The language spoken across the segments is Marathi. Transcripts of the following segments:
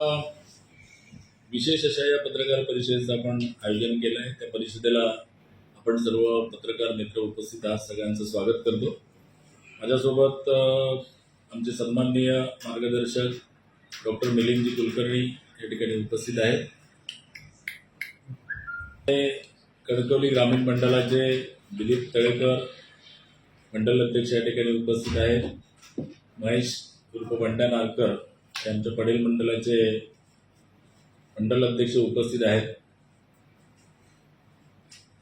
विशेष अशा या पत्रकार परिषदेचं आपण आयोजन केलं आहे. त्या परिषदेला आपण सर्व पत्रकार मित्र उपस्थित आहात. सगळ्यांचं स्वागत करतो. माझ्यासोबत आमचे सन्माननीय मार्गदर्शक डॉक्टर मिलिंदजी कुलकर्णी या ठिकाणी उपस्थित आहेत. ते कणकवली ग्रामीण मंडळाचे दिलीप तळेकर मंडल अध्यक्ष या ठिकाणी उपस्थित आहेत. महेश उर्फ बंड्या नारकर त्यांच्या पडेल मंडळाचे मंडल अध्यक्ष उपस्थित आहेत.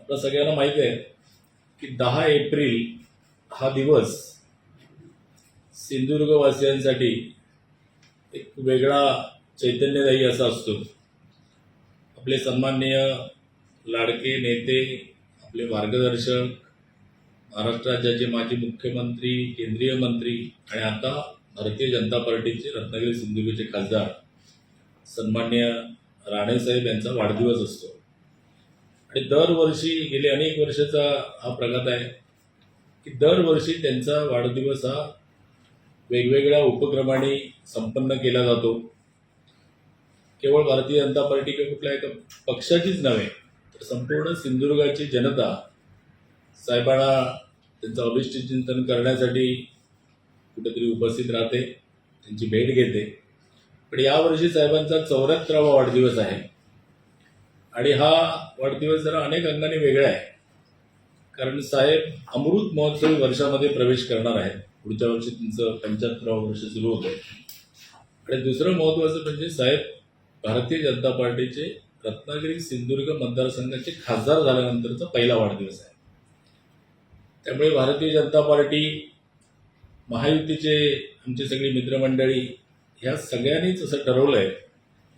आपल्या सगळ्यांना माहिती आहे की दहा एप्रिल हा दिवस सिंधुदुर्गवासियांसाठी एक वेगळा चैतन्यदायी असा असतो. आपले सन्माननीय लाडके नेते आपले मार्गदर्शक महाराष्ट्र राज्याचे माजी मुख्यमंत्री केंद्रीय मंत्री आणि आता भारतीय जनता पार्टीचे रत्नागिरी सिंधुदुर्गचे खासदार सन्मान्य राणेसाहेब यांचा वाढदिवस असतो. आणि दरवर्षी गेले अनेक वर्षाचा हा प्रघात आहे की दरवर्षी त्यांचा वाढदिवस हा वेगवेगळ्या उपक्रमाने संपन्न केला जातो. केवळ भारतीय जनता पार्टी किंवा कुठल्या एका पक्षाचीच नव्हे तर संपूर्ण सिंधुदुर्गाची जनता साहेबांना त्यांचं अभिष्ट चिंतन करण्यासाठी कुठेतरी उपस्थित राहते त्यांची भेट घेते. पण यावर्षी साहेबांचा चौऱ्याहत्तरावा वाढदिवस आहे. आणि हा वाढदिवस जरा अनेक अंगाने वेगळा आहे. कारण साहेब अमृत महोत्सवी वर्षामध्ये प्रवेश करणार आहेत. पुढच्या वर्षी त्यांचं पंच्याहत्तरावं वर्ष सुरू होतं आणि दुसरं महत्त्वाचं म्हणजे साहेब भारतीय जनता पार्टीचे रत्नागिरी सिंधुदुर्ग मतदारसंघाचे खासदार झाल्यानंतरचा पहिला वाढदिवस आहे. त्यामुळे भारतीय जनता पार्टी महायुतीचे आमचे सगळी मित्रमंडळी ह्या सगळ्यांनीच असं ठरवलं आहे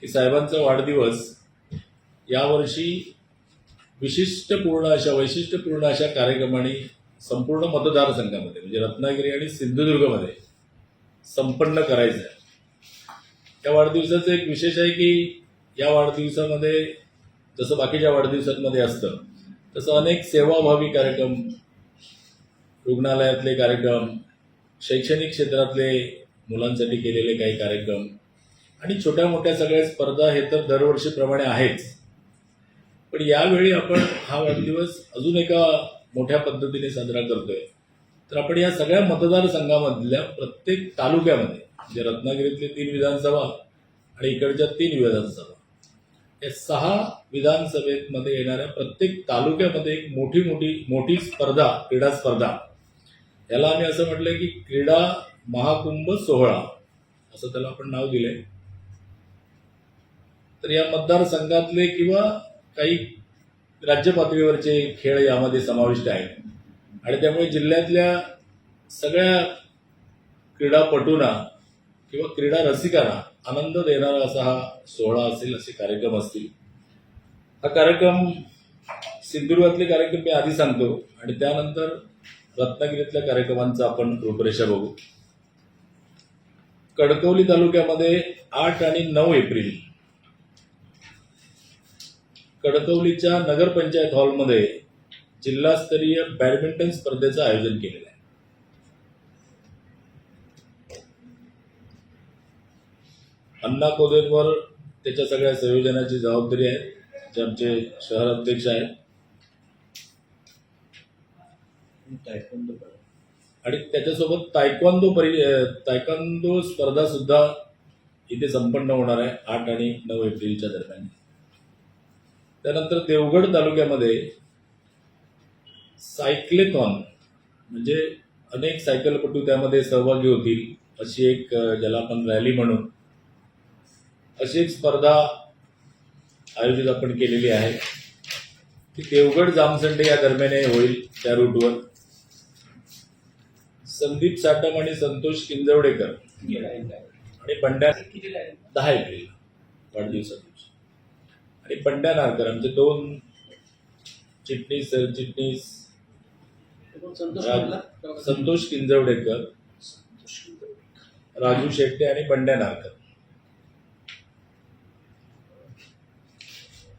की साहेबांचा वाढदिवस यावर्षी विशिष्टपूर्ण अशा वैशिष्ट्यपूर्ण अशा कार्यक्रमाने संपूर्ण मतदारसंघामध्ये म्हणजे रत्नागिरी आणि सिंधुदुर्गमध्ये संपन्न करायचं आहे. त्या वाढदिवसाचं एक विशेष आहे की या वाढदिवसामध्ये जसं बाकीच्या वाढदिवसांमध्ये असतं तसं अनेक सेवाभावी कार्यक्रम रुग्णालयातले कार्यक्रम शैक्षणिक क्षेत्रातले मुलांसाठी केलेले काही कार्यक्रम आणि छोट्या मोठ्या सगळ्या स्पर्धा हे तर दरवर्षीप्रमाणे आहेच. पण यावेळी आपण हा वाढदिवस अजून एका मोठ्या पद्धतीने साजरा करतोय. तर आपण या सगळ्या मतदारसंघामधल्या प्रत्येक तालुक्यामध्ये म्हणजे रत्नागिरीतले तीन विधानसभा आणि इकडच्या तीन विधानसभा या सहा विधानसभेमध्ये येणाऱ्या प्रत्येक तालुक्यामध्ये एक मोठी मोठी मोठी स्पर्धा क्रीडा स्पर्धा याला आम्ही असं म्हटलंय की क्रीडा महाकुंभ सोहळा. असं त्याला आपण नाव दिलंय. तर या मतदारसंघातले किंवा काही राज्य पातळीवरचे खेळ यामध्ये समाविष्ट आहेत. आणि त्यामुळे जिल्ह्यातल्या सगळ्या क्रीडापटूंना किंवा क्रीडा रसिकांना आनंद देणारा असा हा सोहळा असेल असे कार्यक्रम असतील. हा कार्यक्रम सिंधुदुर्गातले कार्यक्रम मी आधी सांगतो. आणि त्यानंतर रत्नागिरीतल्या कार्यक्रमांचा आपण रूपरेषा बघू. कणकवली तालुक्यामध्ये आठ आणि नऊ एप्रिल. कणकवलीच्या नगरपंचायत हॉलमध्ये जिल्हास्तरीय बॅडमिंटन स्पर्धेचं आयोजन केलेलं आहे. अण्णा कोदेवर त्याच्या सगळ्या संयोजनाची जबाबदारी आहे जे आमचे शहर अध्यक्ष आहेत. आणि त्याच्यासोबत तायक्वांदो परि तायक्वांदो स्पर्धा सुद्धा इथे संपन्न होणार आहे आठ आणि नऊ एप्रिलच्या दरम्यान. त्यानंतर देवगड तालुक्यामध्ये सायक्लेथॉन म्हणजे अनेक सायकलपटू त्यामध्ये सहभागी होतील अशी एक ज्याला आपण रॅली म्हणून अशी एक स्पर्धा आयोजित आपण केलेली आहे. ती देवगड जामसंडे या दरम्यान होईल त्या रूटवर. संदीप साटम आणि संतोष किंजवडेकर. आणि पंड्या दहा एप्रिल वाढदिवसा दिवशी आणि पंड्या नारकर आमचे दोन चिटणीस सरचिटणीस संतोष किंजवडेकर राजू शेट्टे आणि बंड्या नारकर.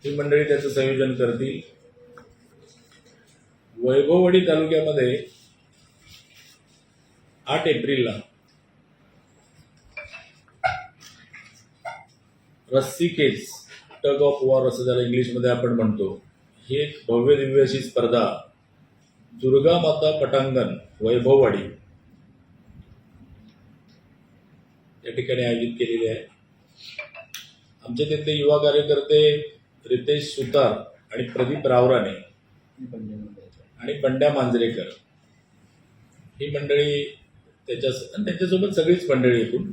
ही मंडळी त्याचं संयोजन करतील. वैभववाडी तालुक्यामध्ये आठ एप्रिलला. रस्सी केस टग ऑफ वॉर असं ज्याला इंग्लिशमध्ये आपण म्हणतो. ही एक भव्य दिव्य अशी स्पर्धा. दुर्गा माता पटांगण वैभववाडी. या ठिकाणी आयोजित केलेली आहे. आमचे तिथले युवा कार्यकर्ते रितेश सुतार आणि प्रदीप रावराणे आणि बंड्या मांजरेकर. ही मंडळी त्याच्या आणि त्यांच्यासोबत सगळीच मंडळी एकूण.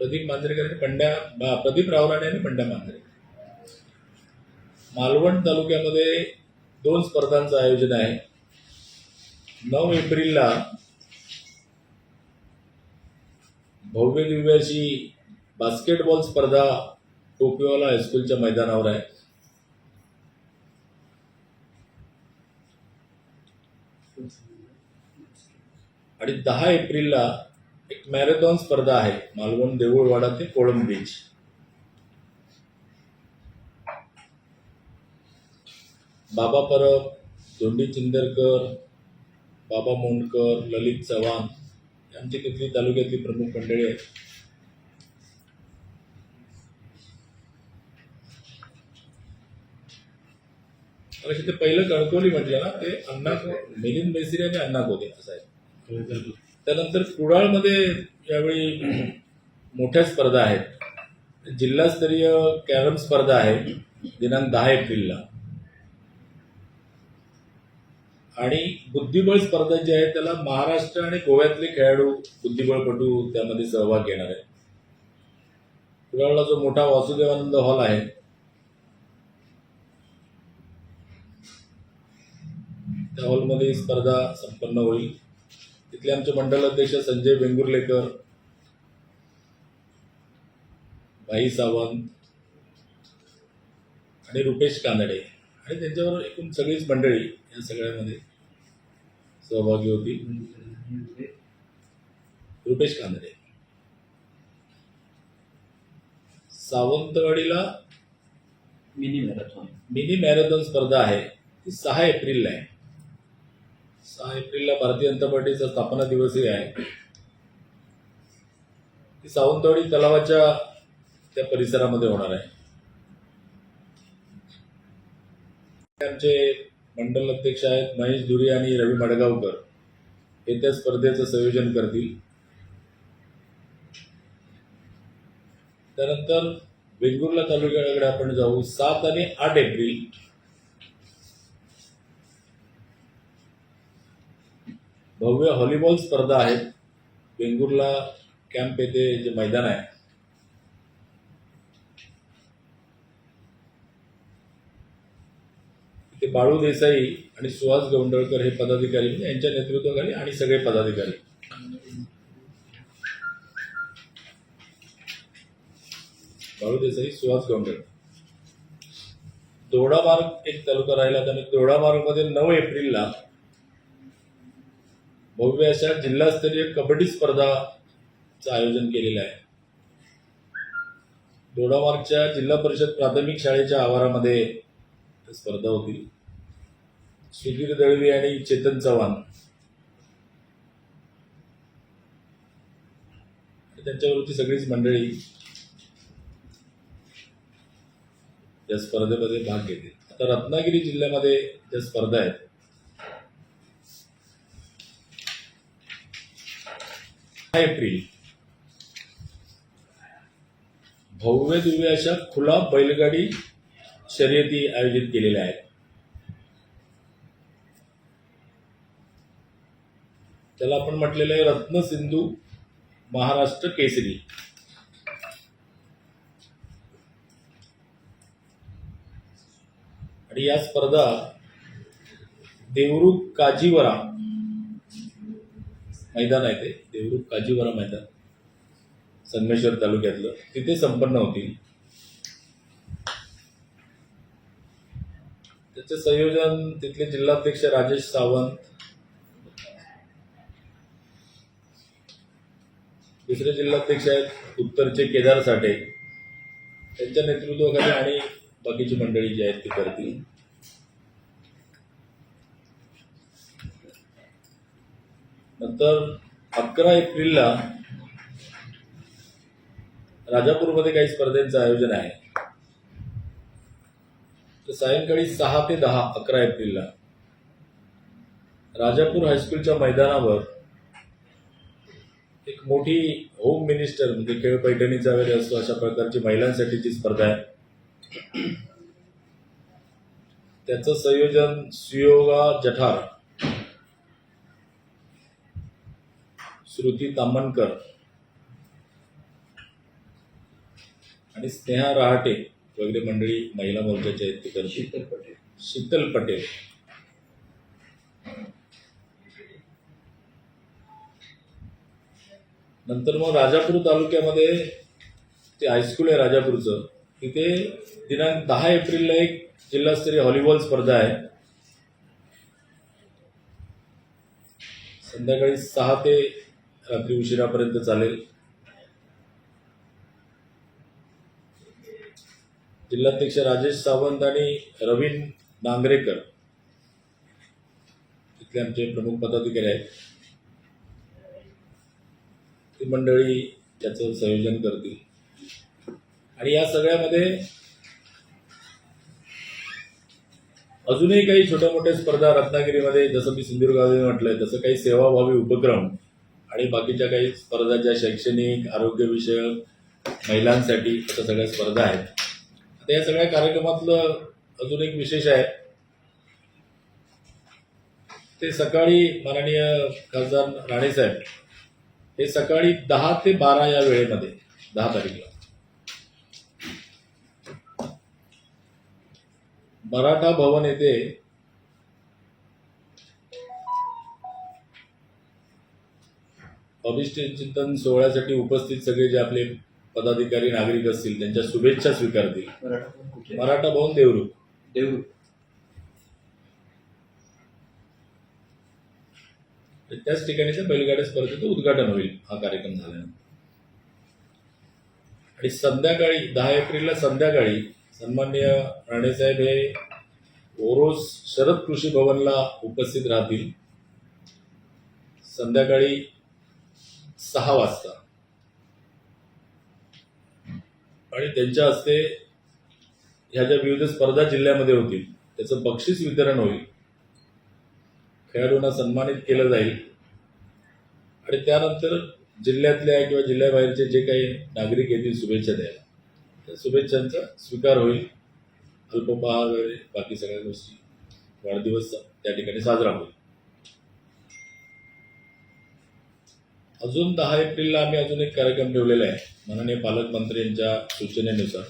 प्रदीप मांजरेकर आणि पंड्या प्रदीप रावराणे आणि पंड्या मांजरेकर. मालवण तालुक्यामध्ये दोन स्पर्धांचं आयोजन आहे. नऊ एप्रिलला भव्य दिव्याची बास्केटबॉल स्पर्धा टोकियोला हायस्कूलच्या मैदानावर आहे. आणि दहा एप्रिलला एक मॅरेथॉन स्पर्धा आहे मालवण देऊळवाडा ते कोळम बीच बाबा परब धोंडी चिंदरकर बाबा मोंडकर ललित चव्हाण यांची तिथली तालुक्यातली प्रमुख मंडळी आहेत. मला पहिलं कणकवली म्हटलं ना ते अण्णा मिलिंद मेसरी आणि अण्णा कोदे असं आहे. त्यानंतर कुडाळमध्ये यावेळी मोठ्या स्पर्धा आहेत जिल्हास्तरीय कॅरम स्पर्धा आहे दिनांक दहा एप्रिलला. आणि बुद्धिबळ स्पर्धा जी आहे त्याला महाराष्ट्र आणि गोव्यातले खेळाडू बुद्धिबळपटू त्यामध्ये सहभाग घेणार आहेत. कुडाळला जो मोठा वासुदेवानंद हॉल आहे त्या हॉलमध्ये स्पर्धा संपन्न होईल. तिथले आमचे मंडल अध्यक्ष संजय वेंगुर्लेकर भाई सावंत आणि रुपेश कानडे. आणि त्यांच्यावर एकूण सगळीच मंडळी या सगळ्यामध्ये सहभागी होती. रुपेश कानडे. सावंतवाडीला मिनी मॅरेथॉन. मिनी मॅरेथॉन स्पर्धा आहे. ती सहा एप्रिलला आहे. सहा एप्रिलला भारतीय जनता पार्टीचा स्थापना दिवसही आहे. ती सावंतवाडी तलावाच्या त्या परिसरामध्ये होणार आहे. आमचे मंडल अध्यक्ष आहेत महेश धुरी आणि रवी मडगावकर. हे त्या स्पर्धेचं संयोजन करतील. त्यानंतर वेंगुर्ला तालुक्याकडे आपण जाऊ. सात आणि आठ एप्रिल. भव्य व्हॉलीबॉल स्पर्धा आहेत. वेंगुर्ला कॅम्प येथे जे मैदान आहे. ते बाळू देसाई आणि सुहास गौंडळकर हे पदाधिकारी म्हणजे यांच्या नेतृत्वाखाली आणि सगळे पदाधिकारी. बाळू देसाई सुहास गौंडळकर दोडा मार्ग एक तालुका राहिला त्यामुळे दोडामार्गमध्ये नऊ एप्रिलला भव्य अशा जिल्हास्तरीय कबड्डी स्पर्धाचं आयोजन केलेलं आहे. दोडामार्गच्या जिल्हा परिषद प्राथमिक शाळेच्या आवारामध्ये त्या स्पर्धा होतील. सुधीर दळवी आणि चेतन चव्हाण. त्यांच्यावरची सगळीच मंडळी या स्पर्धेमध्ये भाग घेते आता रत्नागिरी जिल्ह्यामध्ये ज्या स्पर्धा आहेत एप्रिल भव्य दिव्य अशा खुला बैलगाडी शर्यती आयोजित केलेल्या आहेत. त्याला आपण म्हटलेलं आहे रत्न सिंधू महाराष्ट्र केसरी. आणि या स्पर्धा देवरुख काजीवरा मैदान आहे ते. देवरूप काजीवरा मैदान. संगमेश्वर तालुक्यातलं. तिथे संपन्न होतील. त्याचे संयोजन तिथले जिल्हाध्यक्ष राजेश सावंत. दुसरे जिल्हाध्यक्ष आहेत उत्तरचे केदार साठे. त्यांच्या नेतृत्वाखाली आणि बाकीची मंडळी जी आहेत ती करतील. नंतर अकरा एप्रिलला राजापूरमध्ये काही स्पर्धेचं आयोजन आहे. तर सायंकाळी सहा ते दहा अकरा एप्रिलला राजापूर हायस्कूलच्या मैदानावर एक मोठी होम मिनिस्टर म्हणजे खेळ पैठणीचा वगैरे असतो अशा प्रकारची महिलांसाठीची स्पर्धा आहे. त्याचं संयोजन सुयोगा जठार श्रुती तामणकर आणि स्नेहा रहाटे वगैरे मंडळी महिला मोर्चाच्या आहेत ते शीतल पटेल. शीतल पटेल. नंतर मग राजापूर तालुक्यामध्ये ते हायस्कूल आहे राजापूरचं. तिथे दिनांक दहा एप्रिलला एक जिल्हास्तरीय व्हॉलीबॉल स्पर्धा आहे. संध्याकाळी सहा ते रात्री उशिरापर्यंत चालेल. जिल्हाध्यक्ष राजेश सावंत आणि रवीन नांगरेकर. तिथले आमचे प्रमुख पदाधिकारी आहेत. ती मंडळी त्याचं संयोजन करतील. आणि या सगळ्यामध्ये अजूनही काही छोट्या मोठ्या स्पर्धा रत्नागिरीमध्ये जसं मी सिंधुदुर्गामध्ये म्हटलंय तसं काही सेवाभावी उपक्रम आणि बाकीच्या काही स्पर्धा ज्या शैक्षणिक आरोग्यविषयक महिलांसाठी अशा सगळ्या स्पर्धा आहेत. आता या सगळ्या कार्यक्रमातलं अजून एक विशेष आहे. ते सकाळी माननीय खासदार राणेसाहेब हे सकाळी दहा ते बारा या वेळेमध्ये दहा तारीखला. मराठा भवन येथे अभिष्ट चिंतन सोहळ्यासाठी उपस्थित सगळे जे आपले पदाधिकारी नागरिक असतील त्यांच्या शुभेच्छा स्वीकारतील. मराठा भवन देवरूख देऊ त्याच ठिकाणी त्या बैलगाड्या स्पर्धेचं उद्घाटन होईल हा कार्यक्रम झाल्यानंतर. आणि संध्याकाळी दहा एप्रिलला संध्याकाळी सन्माननीय राणेसाहेब हे ओरोस शरद कृषी भवनला उपस्थित राहतील. संध्याकाळी सहा वाजता. आणि त्यांच्या हस्ते ह्या ज्या विविध स्पर्धा जिल्ह्यामध्ये होतील त्याचं बक्षीस वितरण होईल. खेळाडूंना सन्मानित केलं जाईल. आणि त्यानंतर जिल्ह्यातल्या किंवा जिल्ह्याबाहेरचे जे काही नागरिक येतील शुभेच्छा द्यायला त्या शुभेच्छांचा स्वीकार होईल. अल्पोपहार वगैरे बाकी सगळ्या गोष्टी वाढदिवस त्या ठिकाणी साजरा होईल. अजून दहा एप्रिलला आम्ही अजून एक कार्यक्रम ठेवलेला आहे. माननीय पालकमंत्र्यांच्या सूचनेनुसार.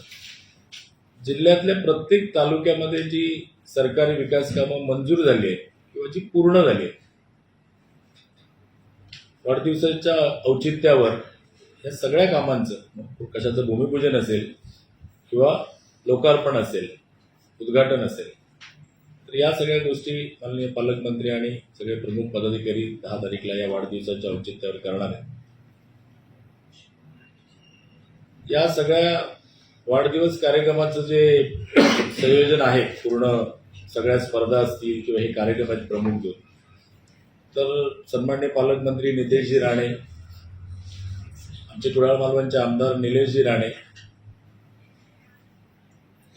जिल्ह्यातल्या प्रत्येक तालुक्यामध्ये जी सरकारी विकास कामं मंजूर झाली आहे किंवा जी पूर्ण झाली आहे वाढदिवसाच्या औचित्यावर या सगळ्या कामांचं कशाचं भूमिपूजन असेल किंवा लोकार्पण असेल उद्घाटन असेल तर या सगळ्या गोष्टी माननीय पालकमंत्री आणि सगळे प्रमुख पदाधिकारी दहा तारीखला या वाढदिवसाच्या औचित्यावर करणार आहेत. या सगळ्या वाढदिवस कार्यक्रमाचं जे संयोजन आहे पूर्ण सगळ्या स्पर्धा असतील किंवा हे कार्यक्रम आहेत प्रमुख दोन तर सन्मान्य पालकमंत्री नितेशजी राणे आमचे कुडाळ मालवणचे आमदार निलेशजी राणे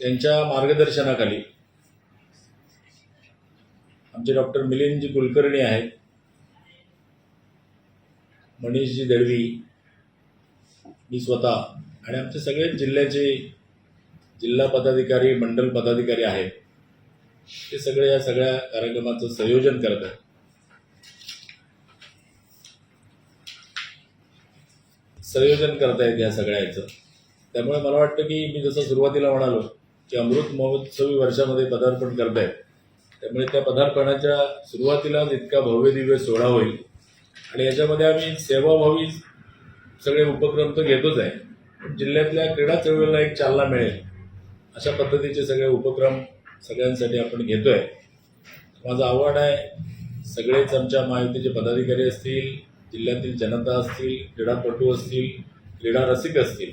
यांच्या मार्गदर्शनाखाली आमचे डॉक्टर मिलिंदजी कुलकर्णी आहेत मनीषजी दळवी मी स्वतः आणि आमचे सगळे जिल्ह्याचे जिल्हा पदाधिकारी मंडल पदाधिकारी आहेत. ते सगळे या सगळ्या कार्यक्रमाचं संयोजन करत आहेत. संयोजन करता येत या सगळ्याचं. त्यामुळे मला वाटतं की मी जसं सुरुवातीला म्हणालो की अमृत महोत्सवी वर्षामध्ये पदार्पण करतायत. त्यामुळे त्या पदार्पणाच्या सुरुवातीलाच इतका भव्य दिव्य सोहळा होईल. आणि याच्यामध्ये आम्ही सेवाभावी सगळे उपक्रम तर घेतोच आहे. पण जिल्ह्यातल्या क्रीडा चळवळीला एक चालना मिळेल. अशा पद्धतीचे सगळे उपक्रम सगळ्यांसाठी आपण घेतोय. माझं आव्हान आहे सगळेच आमच्या महायुतीचे पदाधिकारी असतील जिल्ह्यातील जनता असतील क्रीडापटू असतील क्रीडा रसिक असतील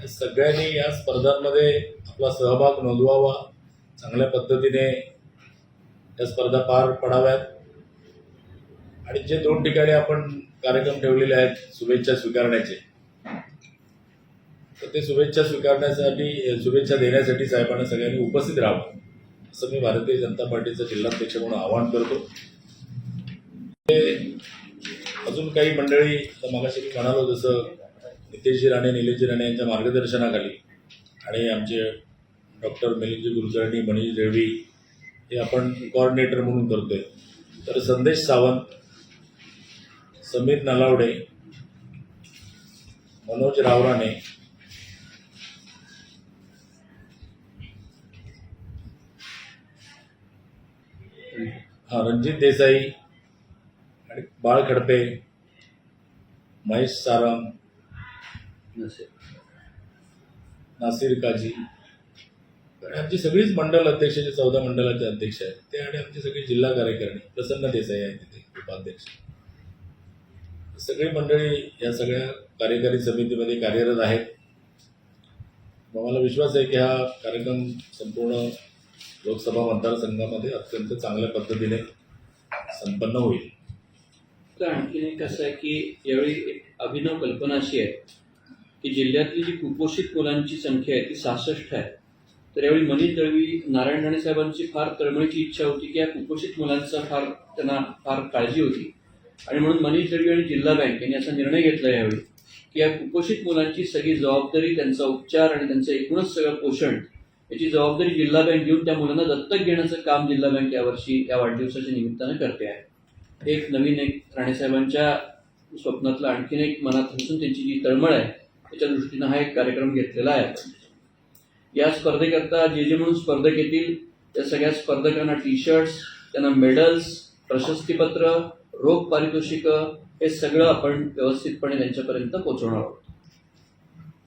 या सगळ्यांनी या स्पर्धांमध्ये आपला सहभाग नोंदवावा चांगल्या पद्धतीने या स्पर्धा पार पडाव्यात. आणि जे दोन ठिकाणी आपण कार्यक्रम ठेवलेले आहेत शुभेच्छा स्वीकारण्याचे तर ते शुभेच्छा स्वीकारण्यासाठी शुभेच्छा देण्यासाठी साहेबांना सगळ्यांनी उपस्थित राहावं असं मी भारतीय जनता पार्टीचा जिल्हाध्यक्ष म्हणून आवाहन करतो. ते अजून काही मंडळी मागाशी मी म्हणालो जसं नितेशजी राणे निलेशजी राणे यांच्या मार्गदर्शनाखाली आणि आमचे डॉक्टर मिलिंदजी कुलकर्णी मनीष रेड्डी हे आपण कोऑर्डिनेटर म्हणून करतोय. तर संदेश सावंत समीर नलावडे मनोज रावराणे हा रणजित देसाई आणि बाळ खडपे महेश सारंग नासिर काजी आणि आमची सगळीच मंडल अध्यक्ष जे चौदा मंडळाचे अध्यक्ष आहेत ते आणि आमची सगळी जिल्हा कार्यकारिणी प्रसन्न देसाई आहे तिथे उपाध्यक्ष. सगळी मंडळी या सगळ्या कार्यकारी समितीमध्ये कार्यरत आहेत. मग मला विश्वास आहे की हा कार्यक्रम संपूर्ण लोकसभा मतदारसंघामध्ये अत्यंत चांगल्या पद्धतीने संपन्न होईल. तर आणखीन एक असं आहे की यावेळी एक अभिनव कल्पना अशी आहे की जिल्ह्यातली जी कुपोषित मुलांची संख्या आहे ती सहासष्ट आहे. तर यावेळी मनीष दळवी नारायण राणे साहेबांची फार तळमळीची इच्छा होती की या कुपोषित मुलांचा फार त्यांना फार काळजी होती आणि म्हणून मनीष दळवी आणि जिल्हा बँक यांनी असा निर्णय घेतला यावेळी की या कुपोषित मुलांची सगळी जबाबदारी त्यांचा उपचार आणि त्यांचं एकूणच सगळं पोषण याची जबाबदारी जिल्हा बँक घेऊन त्या मुलांना दत्तक घेण्याचं काम जिल्हा बँक यावर्षी या वाढदिवसाच्या निमित्तानं करते आहे एक नवीन एक राणेसाहेबांच्या स्वप्नातलं आणखीन एक मनात असून त्यांची जी तळमळ आहे त्याच्या दृष्टीनं हा एक कार्यक्रम घेतलेला आहे आपण. या स्पर्धेकरता जे जे म्हणून स्पर्धक येतील त्या सगळ्या स्पर्धकांना टी शर्ट्स त्यांना मेडल्स प्रशस्तीपत्र रोख पारितोषिकं हे सगळं आपण व्यवस्थितपणे त्यांच्यापर्यंत पोहोचवणार आहोत.